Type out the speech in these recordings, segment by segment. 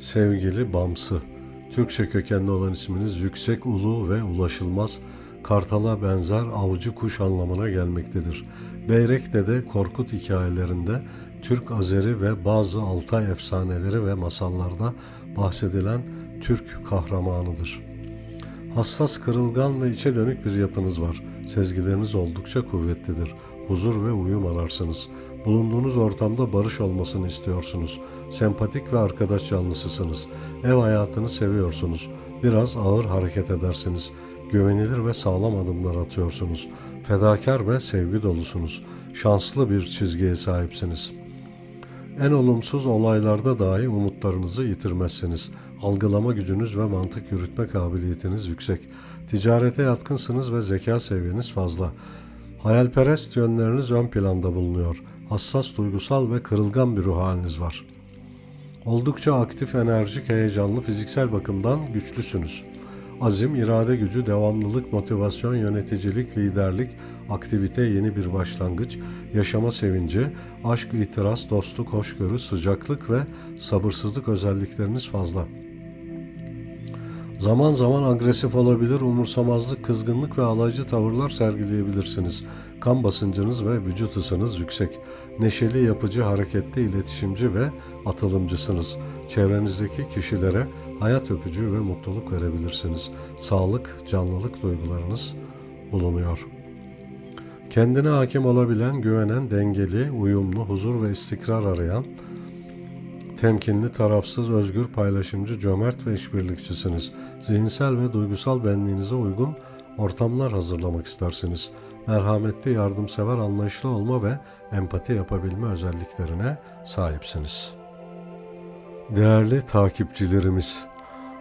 Sevgili Bamsı, Türkçe kökenli olan isminiz yüksek ulu ve ulaşılmaz, kartala benzer avcı kuş anlamına gelmektedir. Beyrek'te de Korkut hikayelerinde Türk Azeri ve bazı Altay efsaneleri ve masallarda bahsedilen Türk kahramanıdır. Hassas, kırılgan ve içe dönük bir yapınız var. Sezgileriniz oldukça kuvvetlidir. Huzur ve uyum ararsınız. Bulunduğunuz ortamda barış olmasını istiyorsunuz. Sempatik ve arkadaş canlısısınız. Ev hayatını seviyorsunuz. Biraz ağır hareket edersiniz. Güvenilir ve sağlam adımlar atıyorsunuz. Fedakar ve sevgi dolusunuz. Şanslı bir çizgiye sahipsiniz.'' En olumsuz olaylarda dahi umutlarınızı yitirmezsiniz. Algılama gücünüz ve mantık yürütme kabiliyetiniz yüksek. Ticarete yatkınsınız ve zeka seviyeniz fazla. Hayalperest yönleriniz ön planda bulunuyor. Hassas, duygusal ve kırılgan bir ruh haliniz var. Oldukça aktif, enerjik, heyecanlı, fiziksel bakımdan güçlüsünüz. Azim, irade gücü, devamlılık, motivasyon, yöneticilik, liderlik, aktivite, yeni bir başlangıç, yaşama sevinci, aşk, itiraz, dostluk, hoşgörü, sıcaklık ve sabırsızlık özellikleriniz fazla. Zaman zaman agresif olabilir, umursamazlık, kızgınlık ve alaycı tavırlar sergileyebilirsiniz. Kan basıncınız ve vücut ısınız yüksek. Neşeli, yapıcı, hareketli, iletişimci ve atılımcısınız. Çevrenizdeki kişilere hayat öpücüğü ve mutluluk verebilirsiniz. Sağlık, canlılık duygularınız bulunuyor. Kendine hakim olabilen, güvenen, dengeli, uyumlu, huzur ve istikrar arayan, temkinli, tarafsız, özgür, paylaşımcı, cömert ve işbirlikçisiniz. Zihinsel ve duygusal benliğinize uygun ortamlar hazırlamak istersiniz. Merhametli, yardımsever, anlayışlı olma ve empati yapabilme özelliklerine sahipsiniz. Değerli takipçilerimiz,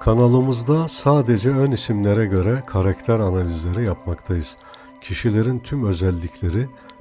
kanalımızda sadece ön isimlere göre karakter analizleri yapmaktayız. Kişilerin tüm özellikleri,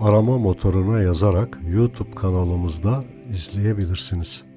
arama motoruna yazarak YouTube kanalımızda izleyebilirsiniz.